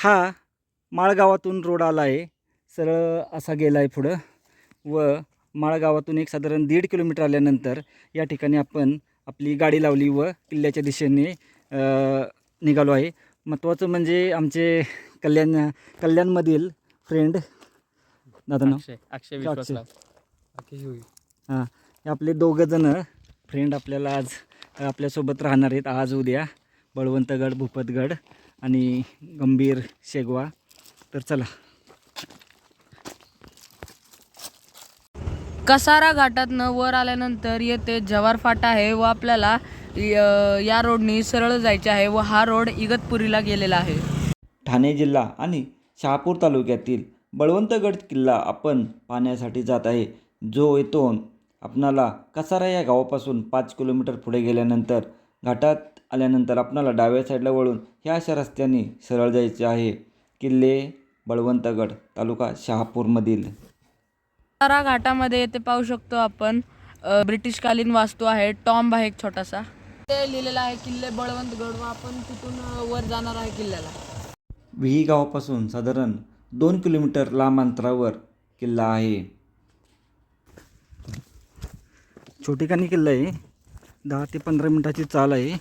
हा माळगावातून रोड आला आहे. सरळ असा गेला आहे पुढं. व माळगावातून एक साधारण दीड किलोमीटर आल्यानंतर या ठिकाणी आपण आपली गाडी लावली व किल्ल्याच्या दिशेने निघालो आहे. महत्त्वाचं म्हणजे आमचे कल्याण कल्याणमधील फ्रेंड दादा अक्षय अक्षय हां हे आपले दोघं जण फ्रेंड आपल्याला आज आपल्यासोबत राहणार आहेत. आज उद्या बळवंतगड भूपतगड. आणि गंभीर शेगवा. तर चला. कसारा घाटातनं वर आल्यानंतर येते जव्हार फाटा आहे व आपल्याला य- या रोडनी सरळ जायचे आहे व हा रोड इगतपुरीला गेलेला आहे. ठाणे जिल्हा आणि शहापूर तालुक्यातील बळवंतगड किल्ला आपण पाहण्यासाठी जात आहे. जो येथून आपणाला कसारा या गावापासून पाच किलोमीटर पुढे गेल्यानंतर घाटात आल्यानंतर आपणाला डाव्या साईडला वळून ह्या अशा रस्त्याने सरळ जायचे आहे. किल्ले बळवंतगड तालुका शहापूरमधील. कसारा घाटामध्ये येथे पाहू शकतो आपण ब्रिटिशकालीन वास्तू आहे. टॉम्ब आहे एक छोटासा. ते लिहिलेलं आहे किल्ले बळवंतगड व आपण तिथून वर जाणार आहे किल्ल्याला. विही गावापासून साधारण दोन किलोमीटर लांब अंतरावर किल्ला आहे. छोटेखानी किल्ला आहे. दहा ते पंधरा मिनटाची चाल आहे.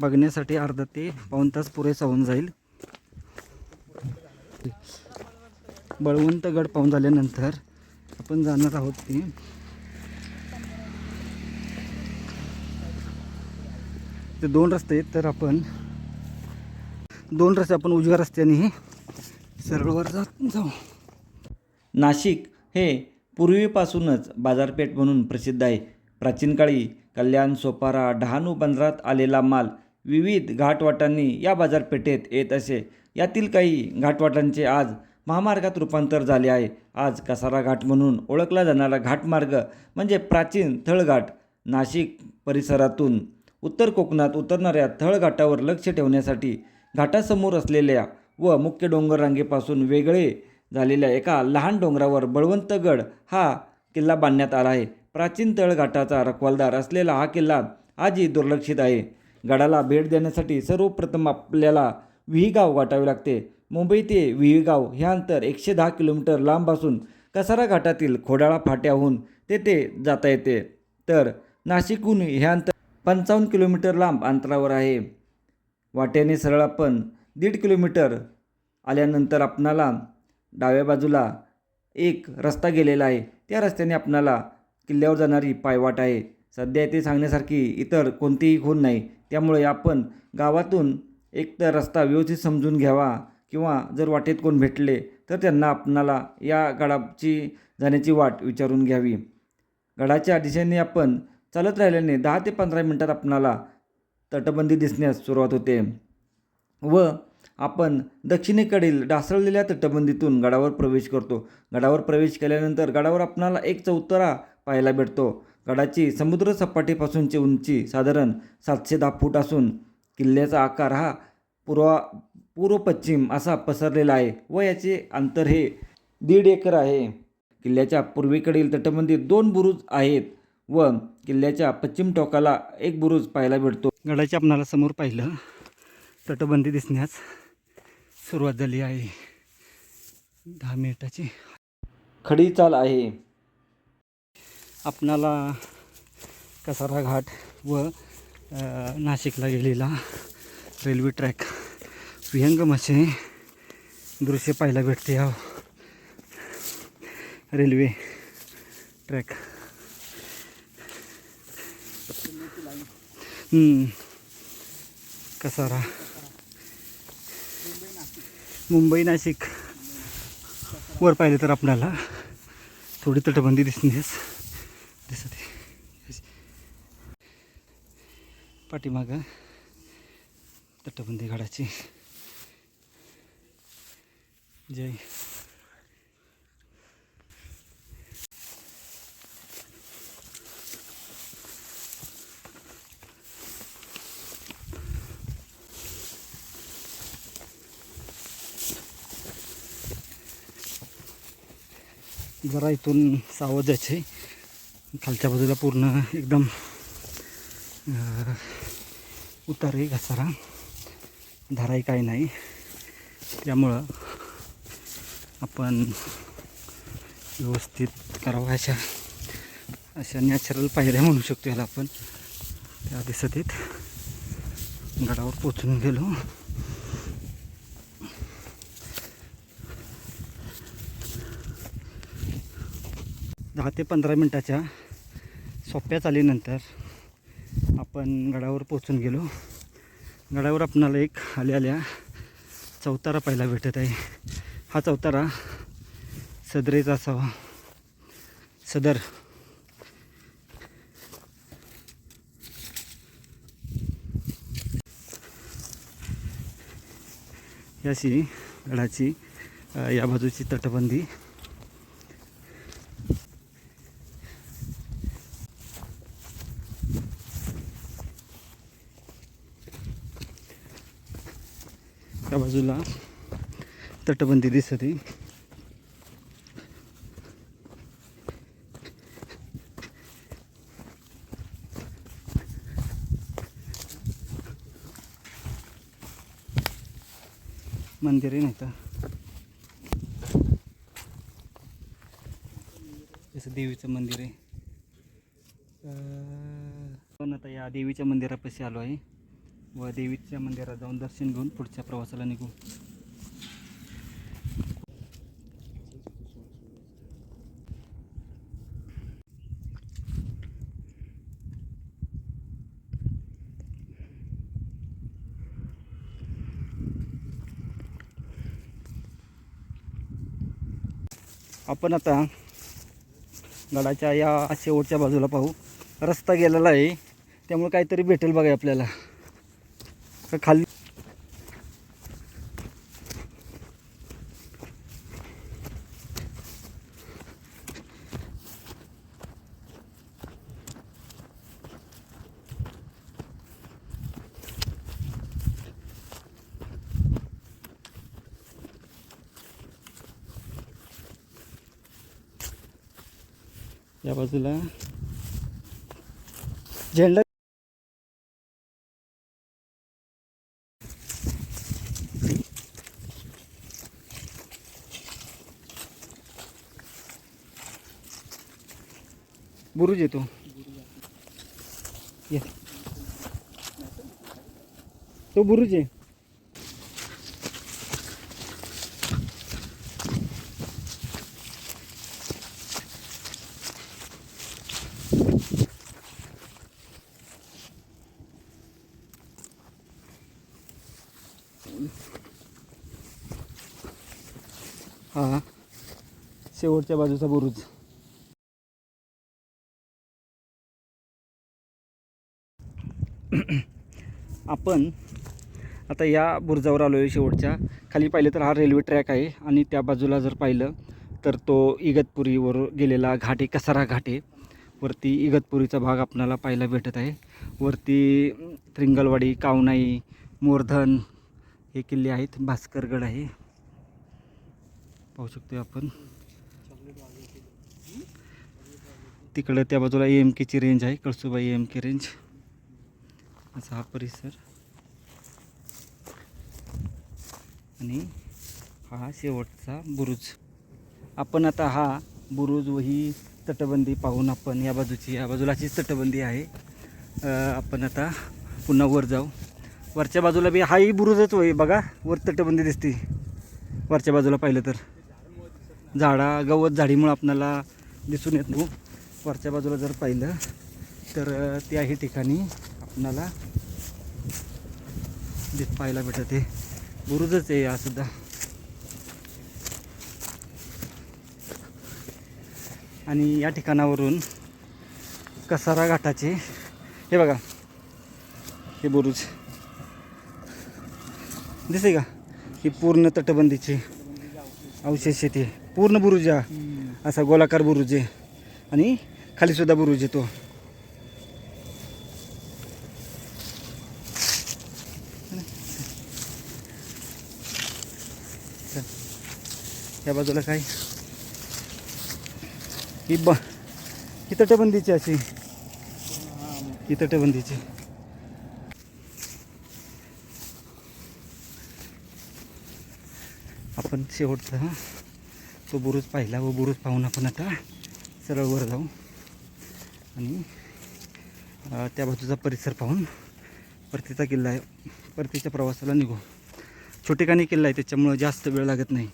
बघण्यासाठी अर्धा ते पाऊण तास पुरेसा होऊन जाईल. बळवंतगड पाहून झाल्यानंतर आपण जाणार आहोत ते. ते दोन रस्ते आहेत तर आपण दोन रस्ते आपण उजव्या रस्त्याने सरळवर जात जाऊ. नाशिक हे पूर्वीपासूनच बाजारपेठ म्हणून प्रसिद्ध आहे. प्राचीन काळी कल्याण सोपारा डहाणू बंदरात आलेला माल विविध घाटवाटांनी या बाजारपेठेत येत असे. यातील काही घाटवाटांचे आज महामार्गात रूपांतर झाले आहे. आज कसारा घाट म्हणून ओळखला जाणारा घाटमार्ग म्हणजे प्राचीन थळघाट नाशिक परिसरातून उत्तर कोकणात उतरणाऱ्या थळघाटावर लक्ष ठेवण्यासाठी घाटासमोर असलेल्या व मुख्य डोंगर रांगेपासून वेगळे झालेल्या एका लहान डोंगरावर बळवंतगड हा किल्ला बांधण्यात आला आहे. प्राचीन तळघाटाचा रखवालदार असलेला हा किल्ला आजही दुर्लक्षित आहे. गडाला भेट देण्यासाठी सर्वप्रथम आपल्याला विहीगाव गाठावे लागते. मुंबई ते विहीगाव हे अंतर एकशे दहा किलोमीटर लांब असून कसारा घाटातील खोडाळा फाट्याहून तेथे जाता येते. तर नाशिकहून हे अंतर पंचावन्न किलोमीटर लांब अंतरावर आहे. वाट्याने सरळ आपण दीड किलोमीटर आल्यानंतर आपणाला डाव्या बाजूला एक रस्ता गेलेला आहे. त्या रस्त्याने आपणाला किल्ल्यावर जाणारी पायवाट आहे. सध्या ते सांगण्यासारखी इतर कोणतीही खूण नाही. त्यामुळे आपण गावातून एक तर रस्ता व्यवस्थित समजून घ्यावा किंवा जर वाटेत कोण भेटले तर त्यांना आपणाला या गडाची जाण्याची वाट विचारून घ्यावी. गडाच्या दिशेने आपण चालत राहिल्याने दहा ते पंधरा मिनटात आपणाला तटबंदी दिसण्यास सुरुवात होते व आपण दक्षिणेकडील ढासळलेल्या तटबंदीतून गडावर प्रवेश करतो. गडावर प्रवेश केल्यानंतर गडावर आपणाला एक चौतरा पाहायला भेटतो. गडाची समुद्र सपाटीपासूनची उंची साधारण सातशे दहा फूट असून किल्ल्याचा आकार हा पूर्वा पूर्व पश्चिम असा पसरलेला आहे व याचे अंतर हे दीड एकर आहे. किल्ल्याच्या पूर्वेकडील तटबंदीत दोन बुरुज आहेत व किल्ल्याच्या पश्चिम टोकाला एक बुरुज पाहायला भेटतो. गडाच्या आपणाला समोर पाहिलं तटबंदी दिसण्यास सुरुवात झाली आहे. दहा मिनिटाची. खडी चाल आहे. आपणाला कसारा घाट व नाशिकला गेलेला रेल्वे ट्रॅक विहंगम असे दृश्य पाहायला भेटते या रेल्वे ट्रॅक. कसारा. मुंबई नाशिक. वर पाहिले तर आपल्याला थोडी तटबंदी दिसण्यास दिसत आहे. पाठीमागं तटबंदी घाडाची जय. जरा इथून सावध आहे खालच्या बाजूला पूर्ण एकदम अं, उतार आहे घसारा धाराही काही नाही. त्यामुळं आपण व्यवस्थित करावं अशा अशा नॅचरल पायऱ्या म्हणू शकतो याला आपण. त्या दिसत गडावर पोचून गेलो. दहा ते पंधरा मिनटाच्या सोप्या चालीनंतर आपण गडावर पोचून गेलो. गडावर आपणाला एक आल्या आल्या चौतारा पाहायला भेटत आहे. हा चौतारा सदरेचा असावा. सदर. याशी गडाची या बाजूची तटबंदी त्या बाजूला तटबंदी दिसत आहे. मंदिर आहे नाही तर जसं देवीचं मंदिर आहे. पण आता या देवीच्या मंदिरापाशी आलो आहे. व देवीच्या मंदिरात जाऊन दर्शन घेऊन पुढच्या प्रवासाला निघू. आपण आता गडाच्या या शेवटच्या बाजूला पाहू. रस्ता गेलेला आहे. त्यामुळे काहीतरी भेटेल बघा आपल्याला. खाली. या बाजूला. झेंडा बुरुज येतो ये. तो बुरुज आहे. हा. शेवटच्या बाजूचा बुरुज. आपण आता या बुरजावर आलो आहे शेवटच्या. खाली पाहिलं तर हा रेल्वे ट्रॅक आहे आणि त्या बाजूला जर पाहिलं तर तो इगतपुरीवर गेलेला घाट आहे कसारा घाट आहे. वरती इगतपुरीचा भाग आपल्याला पाहायला भेटत आहे. वरती त्रिंगलवाडी कावनाई मोरधन हे किल्ले आहेत. भास्करगड आहे. पाहू शकतो आपण. तिकडं त्या बाजूला ए एम केची रेंज आहे Kalsubai A M K range असा हा परिसर. आणि हा शेवटचा बुरुज. आपण आता हा बुरुज व ही तटबंदी पाहून आपण या बाजूची या बाजूलाचीच तटबंदी आहे. आपण आता पुन्हा वर जाऊ. वरच्या बाजूला बी हाही बुरुजच होई बघा. वर तटबंदी दिसते. वरच्या बाजूला पाहिलं तर. झाडा गवत झाडीमुळं आपणाला दिसून येत वरच्या बाजूला जर पाहिलं तर त्याही ठिकाणी आपणाला पाहायला भेटत आहे. बुरुजच आहे हा सुद्धा. आणि या ठिकाणावरून कसारा घाटाचे हे बघा हे बुरुज. दिसे का? ही पूर्ण तटबंदीचे अवशेष आहे ते. पूर्ण बुरुज असा गोलाकार बुरुज आहे. आणि खाली सुद्धा बुरुज आहे या बाजूला काय? ही ब ही तटबंदीची अशी. ही तटबंदीची. आपण शेवटचा तो बुरुज पाहिला व बुरुज पाहून आपण आता सरळ वर जाऊ. आणि त्या बाजूचा परिसर पाहून परतीचा किल्ला आहे. परतीच्या प्रवासाला निघू. छोटेखानी किल्ला आहे त्याच्यामुळं जास्त वेळ लागत नाही.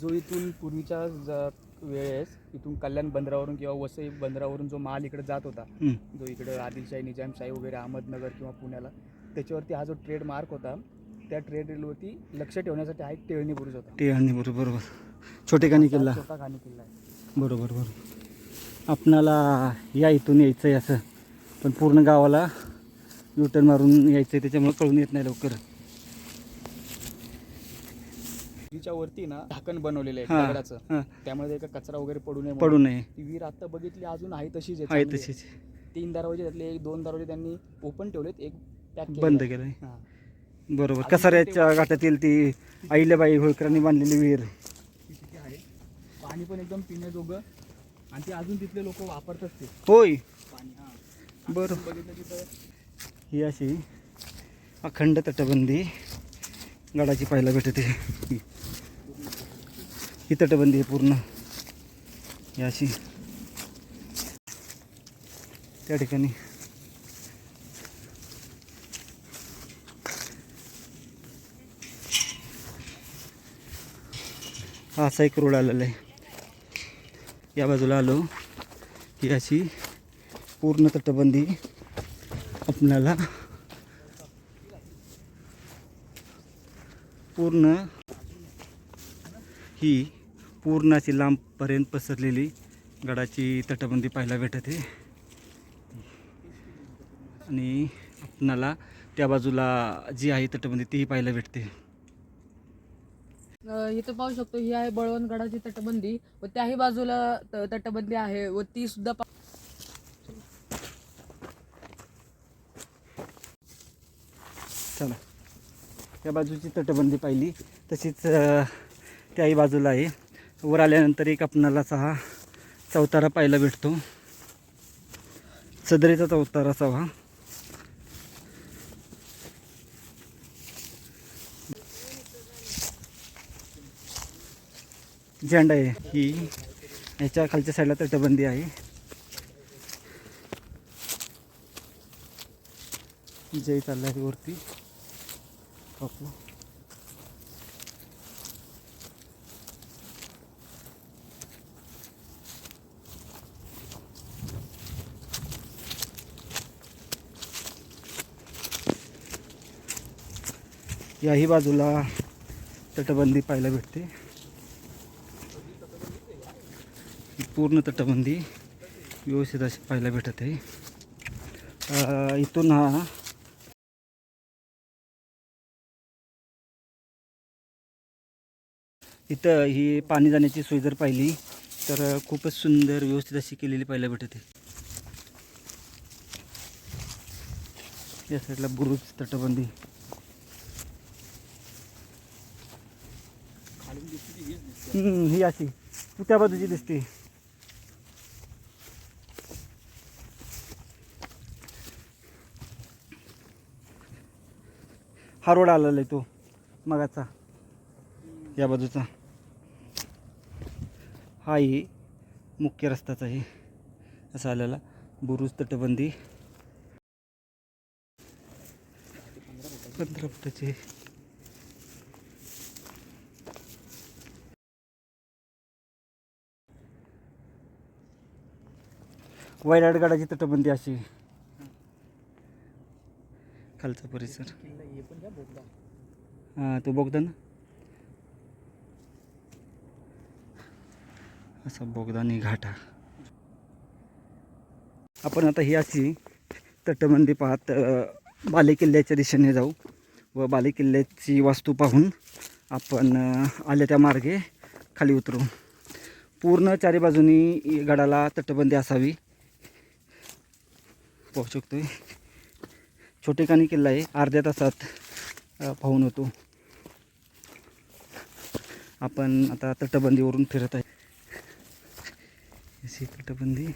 जो इथून पूर्वीच्या ज- वेळेस इथून कल्याण बंदरावरून किंवा वसई बंदरावरून जो माल इकडे जात होता. जो इकडे आदिलशाही निजामशाही वगैरे अहमदनगर किंवा पुण्याला त्याच्यावरती हा जो ट्रेड मार्क होता त्या ट्रेड रेलवरती लक्ष ठेवण्यासाठी हा एक टेळणी बुरुज होता. ते आणि बरोबर. बरोबर छोटेखानी किल्ला. छोटा खाणी किल्ला आहे. बरोबर बरोबर. आपणाला या इथून यायचं आहे असं पण पूर्ण गावाला युटर्न मारून यायचं आहे त्याच्यामुळे कळून येत नाही लवकर. विहिरीच्या वरती ना ढाकण बनवलेलं आहे हां दगडाचं. हां. त्यामध्ये एका कचरा वगैरे पडू नये पडू म्हणून. नये. ती विहीर आता बघितली अजून आहे तशीच आहे चांगली. तशीच. तीन दरवाजे त्यातले एक दोन दरवाजे त्यांनी ओपन ठेवलेत एक पॅक बंद केलं आहे हां. बरोबर. अजून कसाऱ्याच्या घाटातील ती अहिल्याबाई होळकरांनी बांधलेली विहीर. तिथे आहे. पाणी पण एकदम पिण्याजोगं आणि ते अजून तिथले लोक वापरतात ते. होय. पाणी हां. बरं. बघितलं तिथं. ही अशी अखंड तटबंदी गडाची पाहायला भेटते. ही तटबंदी आहे पूर्ण. याशी अशी. त्या ठिकाणी. हा असा एक रोड आलेला आहे. या बाजूला आलो. ही अशी पूर्ण तटबंदी आपल्याला पूर्ण ही पूर्ण अशी लांबपर्यंत पसरलेली गडाची तटबंदी पाहायला भेटते आणि आपणाला त्या बाजूला जी आहे तटबंदी तीही पाहायला भेटते. इथं पाहू शकतो ही आहे बळवंतगडाची तटबंदी व त्याही बाजूला तटबंदी आहे व ती सुद्धा पा- चला. त्या बाजूची तटबंदी पाहिली तशीच त्याही बाजूला आहे. वर आल्यानंतर एक आपणाला हा चौतारा पाहायला भेटतो. सदरेचा चौतारा असावा झेंडा आहे. ही ह्याच्या खालच्या साईडला तटबंदी आहे. जय चालला आहे वरती याही बाजूला तटबंदी पाहायला भेटते. पूर्ण तटबंदी व्यवस्थित अशी पाहायला भेटत आहे. इथून हा इथं ही पाणी जाण्याची सोय जर पाहिली तर खूपच सुंदर व्यवस्थित अशी केलेली पाहायला भेटते या साईडला बुरुज तटबंदी खालून दिसते ती हीच दिसते हम्म, ही अशी. तू त्या बाजूची दिसते? हा रोड आलेला आहे तो मगाचा. या बाजूचा. हा ही मुख्य रस्ताचा आहे. असा आलेला. बुरुज तटबंदी. पंधरा फुटाची. वैराटगडाची तटबंदी अशी. खालचा परिसर. हे हां तो बोगदा ना? असा बोगदा आणि घाटा. आपण आता ही अशी तटबंदी पाहत अ, बालेकिल्ल्याच्या दिशेने जाऊ व बालेकिल्ल्याची वास्तू पाहून आपण आल्या त्या मार्गे खाली उतरू. पूर्ण चारी बाजूनी गडाला तटबंदी असावी. पाहू शकतोय. छोटेखानी किल्ला आहे. अर्ध्या तासात पाहून होतो. आपण आता तटबंदीवरून फिरत आहे. अशी तटबंदी.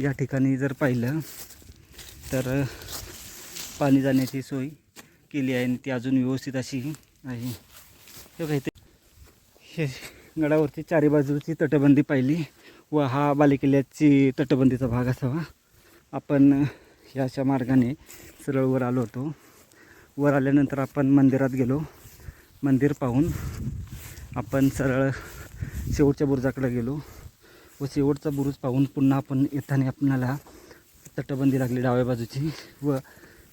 या ठिकाणी जर पाहिलं तर पाणी जाण्याची सोय केली आहे आणि ती अजून व्यवस्थित अशी आहे. हे बघा हे गडावरची चारी बाजूची तटबंदी पाहिली. व हा बालेकिल्ल्याची तटबंदीचा भाग असावा. आपण ह्या अशा मार्गाने सरळ वर आलो होतो. वर आल्यानंतर आपण मंदिरात गेलो. मंदिर पाहून आपण सरळ शेवटच्या बुरुजाकडे गेलो. व शेवटचा बुरुज पाहून पुन्हा आपण येताना आपणाला तटबंदी लागली डाव्या बाजूची. व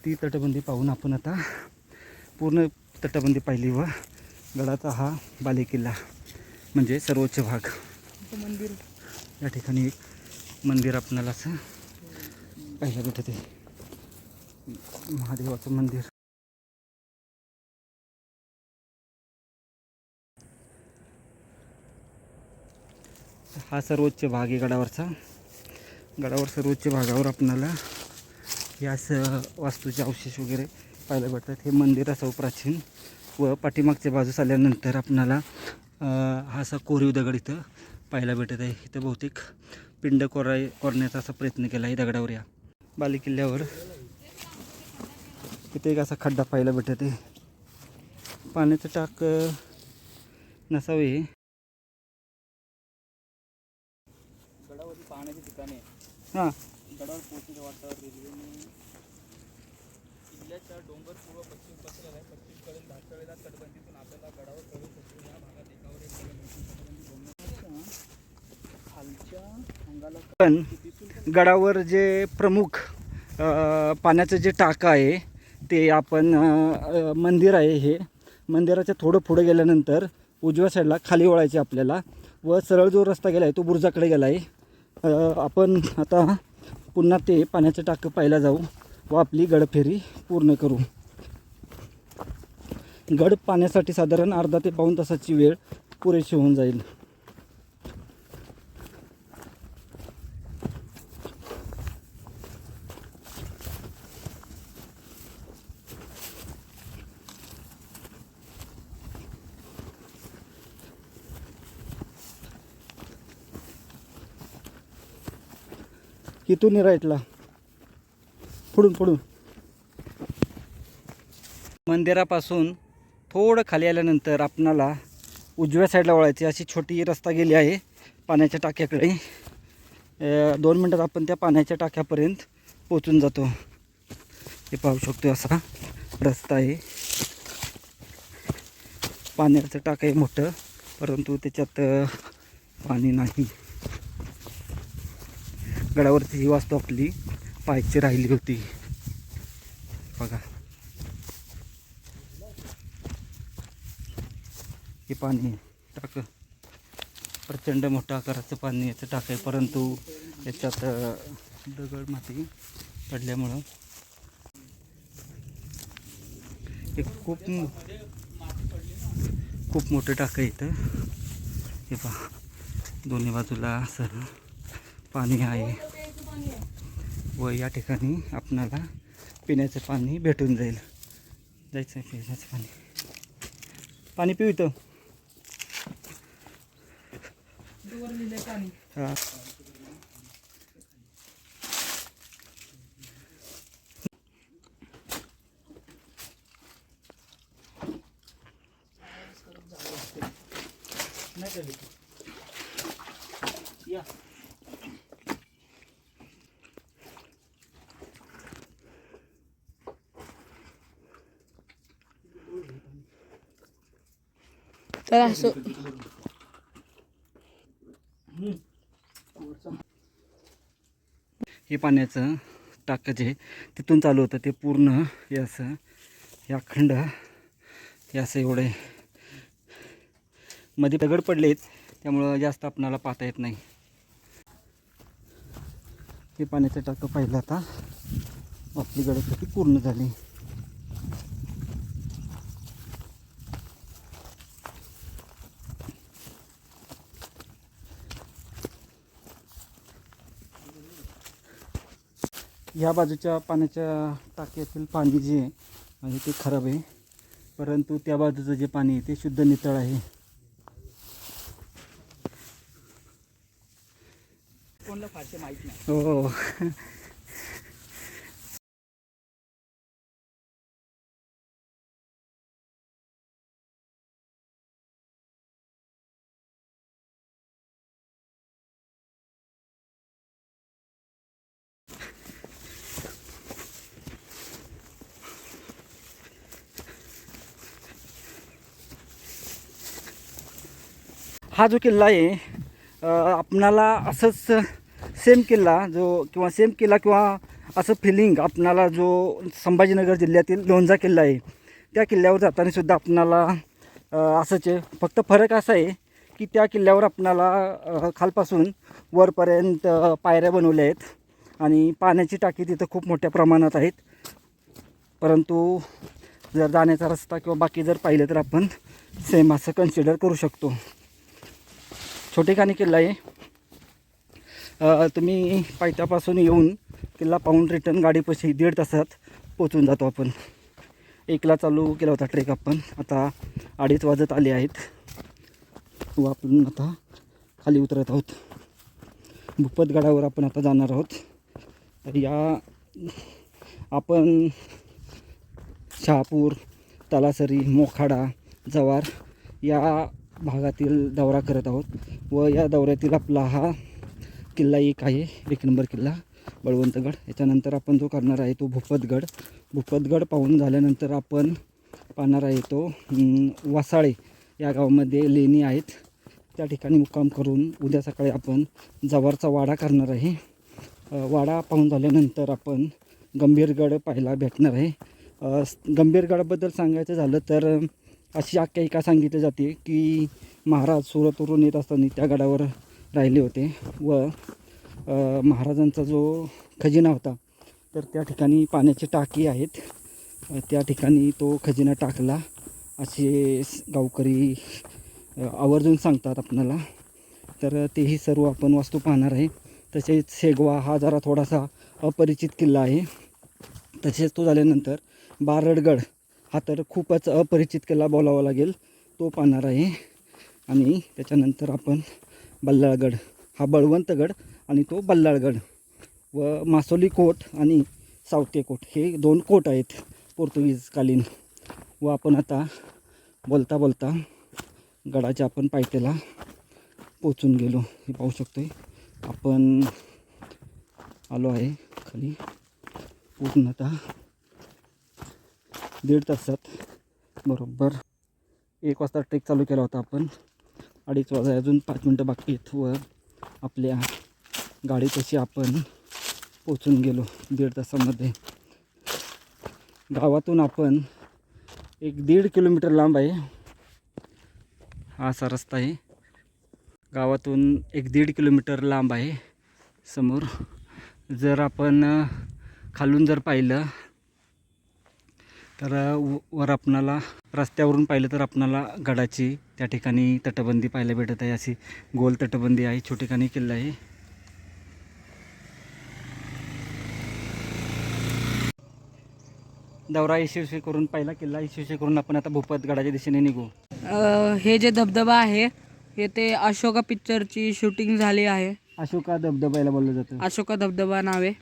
ती तटबंदी पाहून आपण आता पूर्ण तटबंदी पाहिली व गडाचा हा बालेकिल्ला म्हणजे सर्वोच्च भाग. मंदिर. या ठिकाणी एक मंदिर आपणाला असं पाहायला आहे. महादेवाचं मंदिर. हा सर्वोच्च भाग आहे गडावरचा. गडावर सर्वोच्च भागावर आपणाला या स वास्तूचे अवशेष वगैरे पाहायला भेटतात. हे मंदिर असं प्राचीन व पाठीमागच्या बाजूस आल्यानंतर आपणाला हा असा कोरीव दगड इथं पाहायला भेटत आहे. इथं बहुतेक पिंड कोराय कोरण्याचा असा प्रयत्न केला आहे दगडावर या बालेकिल्ल्यावर. इथे एक असा खड्डा पाहायला भेटत आहे. पाण्याचं टाक नसावे. पाहण्याची ठिकाणे हां. गडावर पोहोचण्याच्या वाटावर रेल्वेने किल्ल्याच्या डोंगर पूर्व पश्चिम आहे पश्चिमकडील तटबंदीतून आपल्याला गडावर प्रवेश होतो या भागात एकावर एक तटबंदी बनवण्याच्या खालच्या अंगाला पण गडावर जे प्रमुख पाण्याचं जे टाकं आहे ते आपण मंदिर आहे हे. मंदिराच्या थोडं पुढं गेल्यानंतर उजव्या साईडला खाली वळायचे आपल्याला व सरळ जो रस्ता गेला आहे तो बुरजाकडे गेला आहे आपण आता पुन्हा ते पाण्याचं टाकं पाहायला जाऊ व आपली गडफेरी पूर्ण करू. गड पाण्यासाठी साधारण अर्धा ते पाऊण तासाची वेळ पुरेशी होऊन जाईल. इथून राईटला. पुढून पुढून मंदिरापासून थोडं खाली आल्यानंतर आपणाला उजव्या साईडला वळायची अशी छोटी रस्ता गेली आहे पाण्याच्या टाक्याकडे. दोन मिनटात आपण त्या पाण्याच्या टाक्यापर्यंत पोचून जातो. हे पाहू शकतो असा रस्ता आहे. पाण्याचं टाकं आहे मोठं परंतु त्याच्यात पाणी नाही. गडावरती ही वास्तू आपली पाहायची राहिली होती. बघा. हे पाणी टाक. प्रचंड मोठं आकाराचं पाणी याचं टाक आहे परंतु याच्यात दगड माती पडल्यामुळं. हे खूप मो- खूप मोठं टाकं इथं. हे पहा. दोन्ही बाजूला असं पाणी आहे. व या ठिकाणी आपणाला पिण्याचं पाणी भेटून जाईल. जायचं आहे पिण्याचं पाणी. पाणी पिऊ इथं. हा. तर असं हे पाण्याचं टाकं जे तिथून चालू होतं ते पूर्ण हे असं हे अखंड हे असं एवढे मध्ये दगड पडलेत त्यामुळं जास्त आपणाला पाहता येत नाही. हे पाण्याचं टाकं पाहिलं आता. आपली गडपती पूर्ण झाली. ह्या बाजूच्या पाण्याच्या टाक्यातील पाणी जे आहे ते खराब आहे. परंतु त्या बाजूचं जे पाणी आहे ते शुद्ध नितळ आहे. कोणाला फारसे माहीत नाही. हो. हा जो किल्ला आहे आपणाला असंच सेम किल्ला जो किंवा सेम किल्ला किंवा असं फिलिंग आपणाला जो संभाजीनगर जिल्ह्यातील लोणचा किल्ला आहे त्या किल्ल्यावर जाताना सुद्धा आपणाला असंच आहे. फक्त फरक असा आहे की त्या किल्ल्यावर आपणाला खालपासून वरपर्यंत पायऱ्या बनवल्या आहेत आणि पाण्याची टाकी तिथं खूप मोठ्या प्रमाणात आहेत. परंतु जर जाण्याचा रस्ता किंवा बाकी जर पाहिलं तर आपण सेम असं कन्सिडर करू शकतो. छोटेखानी किल्ला आहे. तुम्ही पायथ्यापासून येऊन किल्ला पाहून रिटर्न गाडीपाशी दीड तासात पोचून जातो आपण. एकला चालू केला होता ट्रेक आपण. आता अडीच वाजत आले आहेत. व आपण आता खाली उतरत आहोत. भूपतगडावर आपण आता जाणार आहोत. तर या आपण शहापूर तलासरी मोखाडा जवार या भागातील दौरा करत आहोत व या दौऱ्यातील आपला हा किल्ला एक आहे एक नंबर किल्ला बळवंतगड. याच्यानंतर आपण जो करणार आहे तो भूपतगड. भूपतगड पाहून झाल्यानंतर आपण पाहणार आहे तो वासाळे या गावामध्ये लेणी आहेत. त्या ठिकाणी मुक्काम करून उद्या सकाळी आपण जवारचा वाडा करणार आहे. वाडा पाहून झाल्यानंतर आपण गंभीरगड पाहायला भेटणार आहे. गंभीरगडाबद्दल सांगायचं झालं तर अशी आख्यायिका सांगितली जाते की महाराज सुरतवरून येत असताना त्या गडावर राहिले होते व महाराजांचा जो खजिना होता तर त्या ठिकाणी पाण्याची टाकी आहेत. त्या ठिकाणी तो खजिना टाकला. असे गावकरी आवर्जून सांगतात आपणाला तर तेही सर्व आपण वास्तू पाहणार आहे. तसेच शेगवा हा जरा थोडासा अपरिचित किल्ला आहे. तसेच तो झाल्यानंतर बारडगड हा तर खूपच अपरिचित किल्ला बोलावा लागेल. तो पाहणार आहे. आणि त्याच्यानंतर आपण बल्लाळगड. हा बळवंतगड आणि तो बल्लाळगड व मासोली कोट आणि सावते कोट. हे दोन कोट आहेत पोर्तुगीजकालीन. व आपण आता बोलता बोलता गडाच्या आपण पायथ्याला पोचून गेलो. हे पाहू शकतो आपण आलो आहे खाली. पूर्णतः दीड तासात. बरोबर. एक वाजता ट्रेक चालू केला होता आपण. अडीच वाजा अजून पाच मिनटं बाकी आहेत व आपल्या गाडीपाशी आपण पोचून गेलो दीड तासामध्ये. गावातून आपण एक दीड किलोमीटर लांब आहे. हा असा रस्ता आहे. गावातून एक दीड किलोमीटर लांब आहे समोर. जर आपण खालून जर पाहिलं तर वर आपणाला रस्त्यावरून पाहिलं तर आपणाला गडाची त्या ठिकाणी तटबंदी पाहायला भेटत आहे. अशी गोल तटबंदी आहे. छोटेखानी किल्ला आहे. दौरा यशस्वी करून पहिला किल्ला. यशस्वी करून आपण आता भूपत गडाच्या दिशेने निघू. अ, हे जे धबधबा आहे हे ते अशोका पिक्चरची शूटिंग झाली आहे. अशोका धबधबायला बोललं जातं. अशोका धबधबा नाव आहे.